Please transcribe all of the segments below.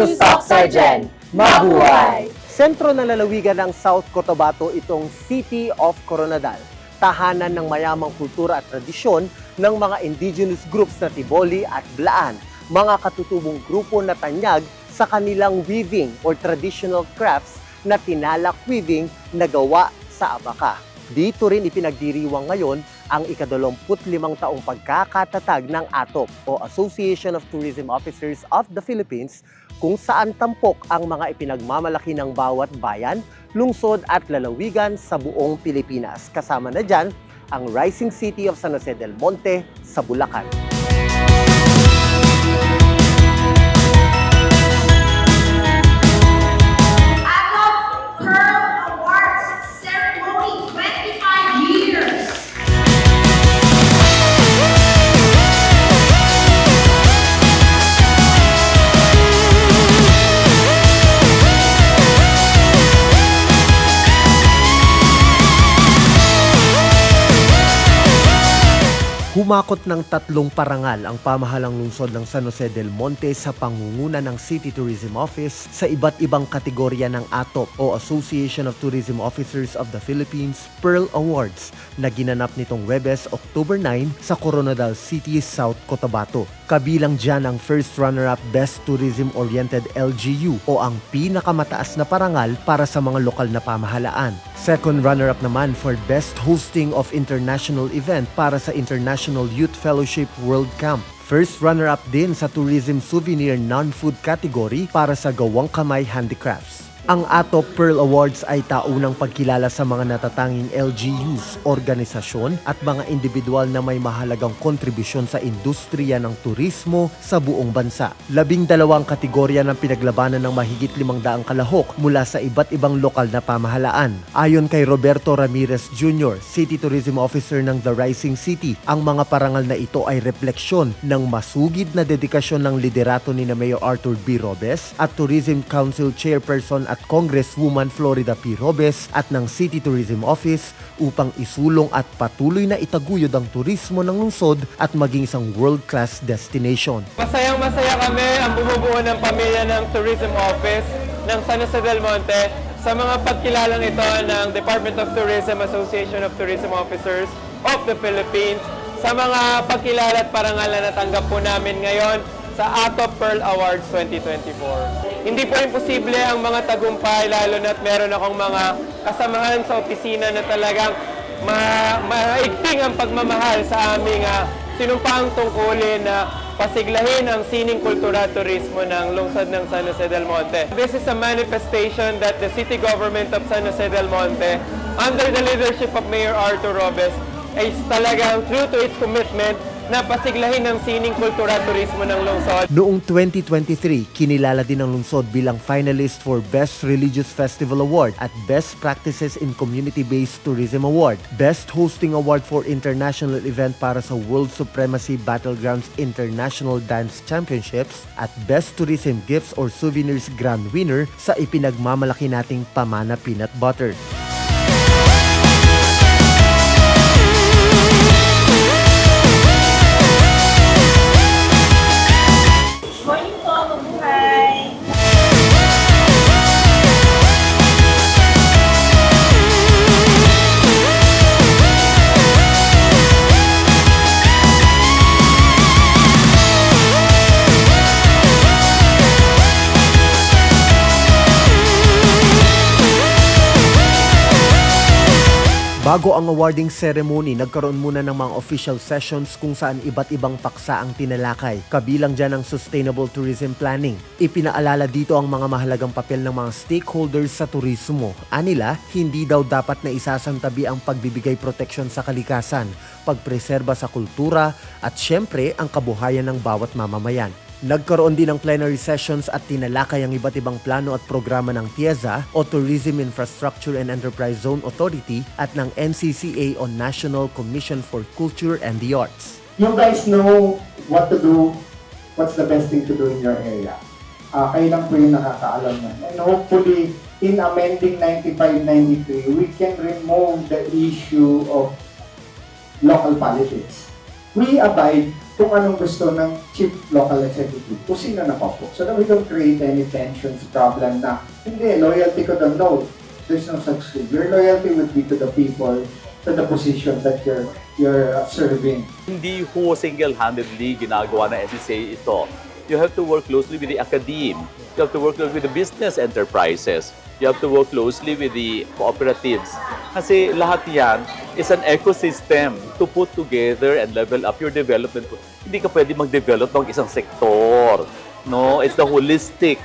Legend, mabuhay! Sentro ng lalawigan ng South Cotabato itong City of Coronadal. Tahanan ng mayamang kultura at tradisyon ng mga indigenous groups na Tiboli at Blaan. Mga katutubong grupo na tanyag sa kanilang weaving or traditional crafts na tinalak weaving na gawa sa abaka. Dito rin ipinagdiriwang ngayon ang ikadalawamput limang taong pagkakatatag ng ATOP o Association of Tourism Officers of the Philippines kung saan tampok ang mga ipinagmamalaki ng bawat bayan, lungsod at lalawigan sa buong Pilipinas. Kasama na dyan ang Rising City of San Jose del Monte sa Bulacan. Humakot ng tatlong parangal ang pamahalang lungsod ng San Jose del Monte sa pangunguna ng City Tourism Office sa iba't ibang kategorya ng ATOP o Association of Tourism Officers of the Philippines Pearl Awards na ginanap nitong Webes, October 9 sa Coronadal City, South Cotabato. Kabilang dyan ang first runner-up Best Tourism-Oriented LGU o ang pinakamataas na parangal para sa mga lokal na pamahalaan. Second runner-up naman for Best Hosting of International Event para sa International Youth Fellowship World Camp. First runner-up din sa Tourism Souvenir Non-Food category para sa Gawang Kamay Handicrafts. Ang ATOP Pearl Awards ay taunang pagkilala sa mga natatanging LGUs, organisasyon at mga individual na may mahalagang kontribusyon sa industriya ng turismo sa buong bansa. Labing dalawang kategorya ng pinaglabanan ng mahigit limang daang kalahok mula sa iba't ibang lokal na pamahalaan. Ayon kay Roberto Ramirez Jr., City Tourism Officer ng The Rising City, ang mga parangal na ito ay refleksyon ng masugid na dedikasyon ng liderato ni na Mayor Arthur B. Robes at Tourism Council Chairperson at Congresswoman Florida P. Robes at ng City Tourism Office upang isulong at patuloy na itaguyod ang turismo ng lungsod at maging isang world-class destination. Masayang masaya kami ang bumubuo ng pamilya ng Tourism Office ng San Jose del Monte sa mga pagkilalang ito ng Department of Tourism Association of Tourism Officers of the Philippines sa mga pagkilala at parangal na natanggap po namin ngayon sa Ato Pearl Awards 2024. Hindi po imposible ang mga tagumpay lalo na't meron akong mga kasamahan sa opisina na talagang ma maigting ang pagmamahal sa aming uh, sinumpang tungkulin na pasiglahin ang sining kultura turismo ng lungsod ng San Jose del Monte. This is a manifestation that the city government of San Jose del Monte, under the leadership of Mayor Arthur Robes, is talagang true to its commitment na pasiglahin ang sining kultura turismo ng lungsod. Noong 2023, kinilala din ang lungsod bilang finalist for Best Religious Festival Award at Best Practices in Community-Based Tourism Award, Best Hosting Award for International Event para sa World Supremacy Battlegrounds International Dance Championships at Best Tourism Gifts or Souvenirs Grand Winner sa ipinagmamalaki nating Pamana Peanut Butter. Bago ang awarding ceremony, nagkaroon muna ng mga official sessions kung saan iba't ibang paksa ang tinalakay. Kabilang dyan ang Sustainable Tourism Planning. Ipinaalala dito ang mga mahalagang papel ng mga stakeholders sa turismo. Anila, hindi daw dapat na isasantabi ang pagbibigay proteksyon sa kalikasan, pagpreserba sa kultura, at syempre ang kabuhayan ng bawat mamamayan. Nagkaroon din ng plenary sessions at tinalakay ang iba't ibang plano at programa ng TIEZA o Tourism Infrastructure and Enterprise Zone Authority at ng NCCA o National Commission for Culture and the Arts. you guys know what to do, what's the best thing to do in your area. Uh, kayo lang po yung nakakaalam na. And hopefully, in amending 95-93, we can remove the issue of local politics. We abide kung anong gusto ng chief local executive, kung sino nakaupo. So that we don't create any tensions, problem na, hindi, loyalty ko doon. No, there's no such thing. Your loyalty would be to the people, to the position that you're, you're serving. Hindi ho single-handedly ginagawa ng SSA ito. You have to work closely with the academe. You have to work closely with the business enterprises. You have to work closely with the cooperatives. Kasi lahat yan is an ecosystem to put together and level up your development. Hindi ka pwede mag-develop ng isang sektor. No, it's the holistic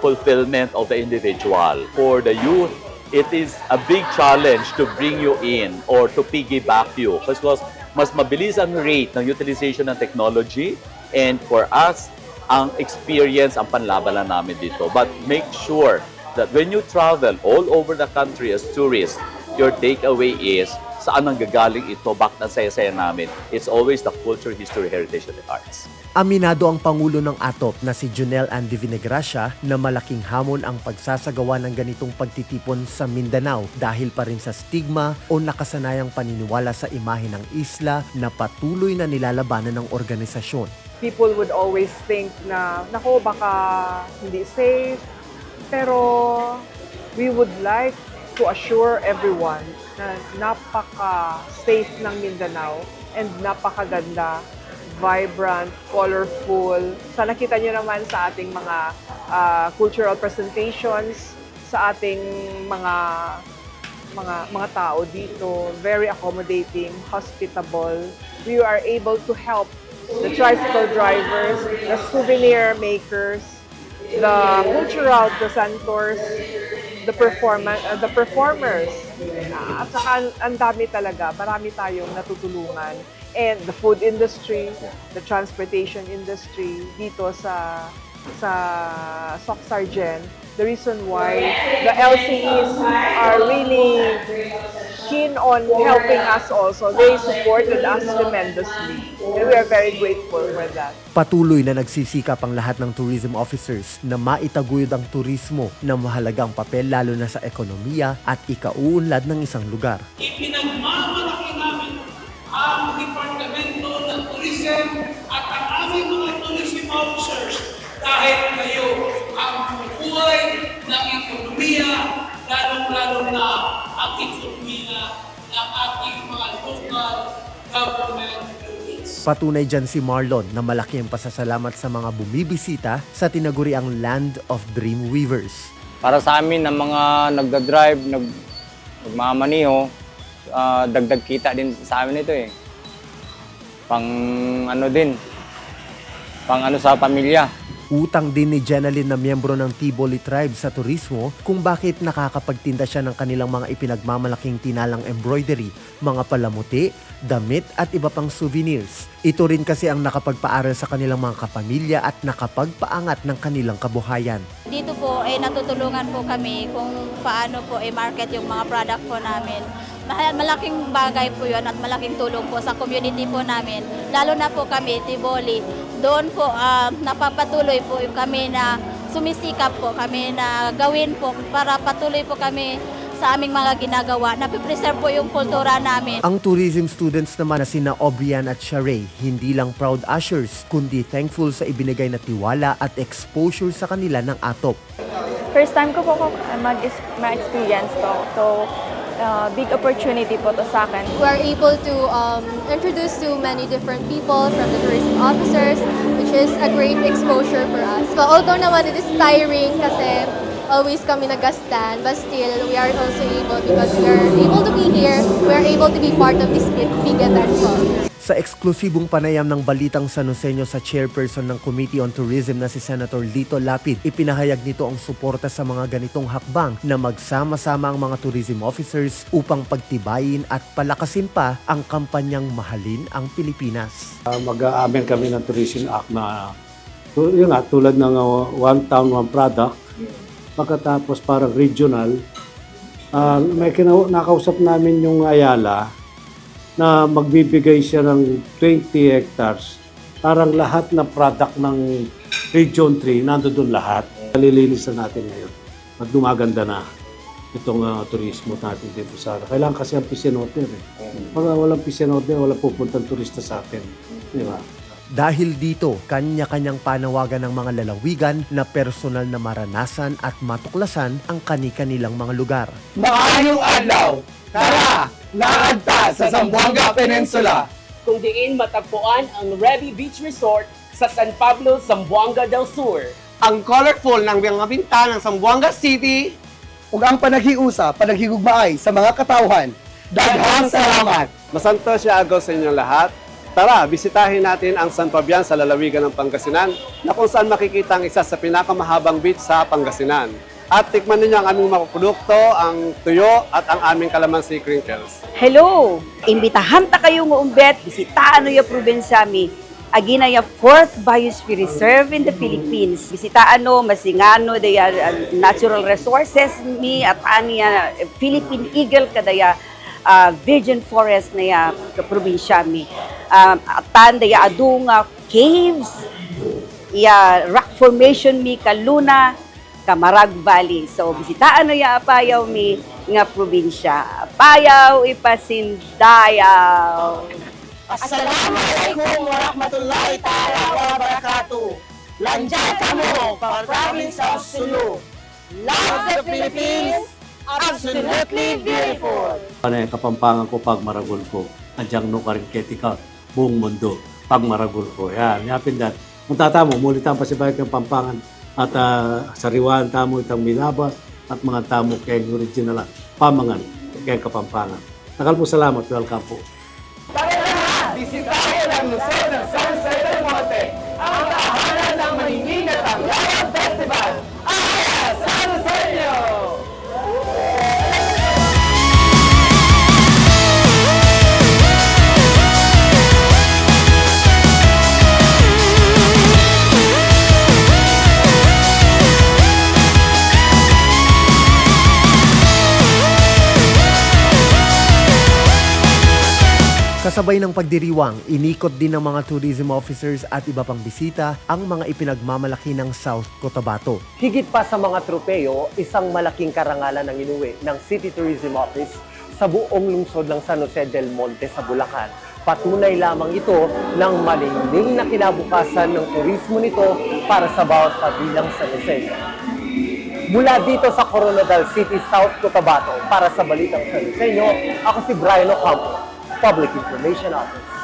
fulfillment of the individual. For the youth, it is a big challenge to bring you in or to piggyback you because mas mabilis ang rate ng utilization ng technology and for us, ang experience ang panlaban lang namin dito. But make sure that when you travel all over the country as tourists, your takeaway is saan ang gagaling ito, bakit ang saya-saya namin. It's always the culture, history, heritage, and the arts. Aminado ang Pangulo ng ATOP na si Junel Andy Vinegracia na malaking hamon ang pagsasagawa ng ganitong pagtitipon sa Mindanao dahil pa rin sa stigma o nakasanayang paniniwala sa imahe ng isla na patuloy na nilalabanan ng organisasyon. people would always think na, nako, baka hindi safe. Pero we would like to assure everyone na napaka-safe ng Mindanao and napakaganda, vibrant, colorful. Sa nakita nyo naman sa ating mga ah, cultural presentations, sa ating mga mga mga tao dito, very accommodating, hospitable. We are able to help the tricycle drivers, the souvenir makers, the cultural presenters, the performance, the performers. Ah, At saka ang- ang dami talaga, marami tayong natutulungan. And the food industry, the transportation industry dito sa sa Soc Sargent, the reason why the LCEs are really keen on helping us also. They supported us tremendously. And we are very grateful for that. Patuloy na nagsisikap ang lahat ng tourism officers na maitaguyod ang turismo na mahalagang papel lalo na sa ekonomiya at ikauunlad ng isang lugar. ipinagmamalaki namin ang Departamento Patunay dyan si Marlon na malaki ang pasasalamat sa mga bumibisita sa tinaguriang Land of Dream Weavers. Para sa amin na mga nagda-drive, nag, nagmamaniho, ah, dagdag kita din sa amin ito eh. Pang ano din, pang ano sa pamilya. Utang din ni Jenaline na miyembro ng Tiboli Tribe sa turismo kung bakit nakakapagtinda siya ng kanilang mga ipinagmamalaking tinalang embroidery, mga palamuti, damit at iba pang souvenirs. Ito rin kasi ang nakapagpaaral sa kanilang mga kapamilya at nakapagpaangat ng kanilang kabuhayan. Dito po ay natutulungan po kami kung paano po i-market yung mga product po namin. Ma- Malaking bagay po yun at malaking tulong po sa community po namin. Lalo na po kami, Tiboli. Doon po ah, napapatuloy po yung kami na sumisikap po kami na gawin po para patuloy po kami sa aming mga ginagawa. Napipreserve po yung kultura namin. Ang tourism students naman na sina Obrian at Sharey, hindi lang proud ushers, kundi thankful sa ibinigay na tiwala at exposure sa kanila ng ATOP. First time ko po ko mag ma-experience to. So, uh, big opportunity po to sa akin. we are able to um, introduce to many different people from the tourism officers, which is a great exposure for us. So although naman it is tiring kasi always kami nag-stand, but still we are also able because we are able to be here, we are able to be part of this big, big event po. Sa eksklusibong panayam ng Balitang San Joseño sa chairperson ng Committee on Tourism na si Senator Lito Lapid, ipinahayag nito ang suporta sa mga ganitong hakbang na magsama-sama ang mga tourism officers upang pagtibayin at palakasin pa ang kampanyang Mahalin ang Pilipinas. Uh, mag-aamen kami ng Tourism Act na yun nga, tulad ng uh, One Town, One Product. Pagkatapos parang regional, uh, may kina- nakausap namin yung Ayala na magbibigay siya ng 20 hectares. Parang lahat na product ng Region 3, nandoon lahat. Nalilinis na natin ngayon. At dumaganda na itong uh, turismo natin dito sa Kailangan kasi ang piscinotter eh. Pag walang piscinotter, walang pupuntang turista sa atin. Di ba? Dahil dito, kanya-kanyang panawagan ng mga lalawigan na personal na maranasan at matuklasan ang kani-kanilang mga lugar. Maayong adlaw! Tara! Lakad ta sa Zamboanga Peninsula! kung diin matagpuan ang Revi Beach Resort sa San Pablo, Zamboanga del Sur. Ang colorful ng mga bintana ng Zamboanga City ug ang panaghiusa, panaghigugmaay sa mga katawhan. Daghang salamat! Masanto siya agaw sa inyong lahat. Tara, bisitahin natin ang San Fabian sa lalawigan ng Pangasinan na kung saan makikita ang isa sa pinakamahabang beach sa Pangasinan. At tikman ninyo ang aming mga produkto, ang tuyo at ang aming kalamansi crinkles. Hello! Imbitahan ta kayo nga umbet, bisitahan no ya probinsya mi. Agina ya fourth biosphere reserve in the Philippines. Bisitaan no masingano daya uh, natural resources mi at aniya Philippine Eagle kadaya uh, virgin forest na ya probinsya mi. Um, atan daya adunga caves ya rock formation mi kaluna Camarag Valley. So bisitaan no ya apayaw mi nga probinsya. Apayaw ipasindayaw. Assalamualaikum warahmatullahi taala wabarakatuh. Lanjat kamu para province of Sulu. Love the Philippines, absolutely beautiful. Ano yung kapampangan ko pag maragol ko. Andiyan no kariketi ka, buong mundo. Pag maragol ko. Yan, yapin dat. Kung tatamo, mulitan pa si Bayag ng Pampangan at uh, sariwan tamo itang milabas at mga tamo kay original pamangan kay kapampangan. Takal po salamat. Welcome po. Kasabay ng pagdiriwang, inikot din ng mga tourism officers at iba pang bisita ang mga ipinagmamalaki ng South Cotabato. Higit pa sa mga tropeyo, isang malaking karangalan ang inuwi ng City Tourism Office sa buong lungsod ng San Jose del Monte sa Bulacan. Patunay lamang ito ng malingning na kinabukasan ng turismo nito para sa bawat kabilang San Jose. Mula dito sa Coronadal City, South Cotabato, para sa Balitang San Joseño, ako si Brian Ocampo, Public Information Office.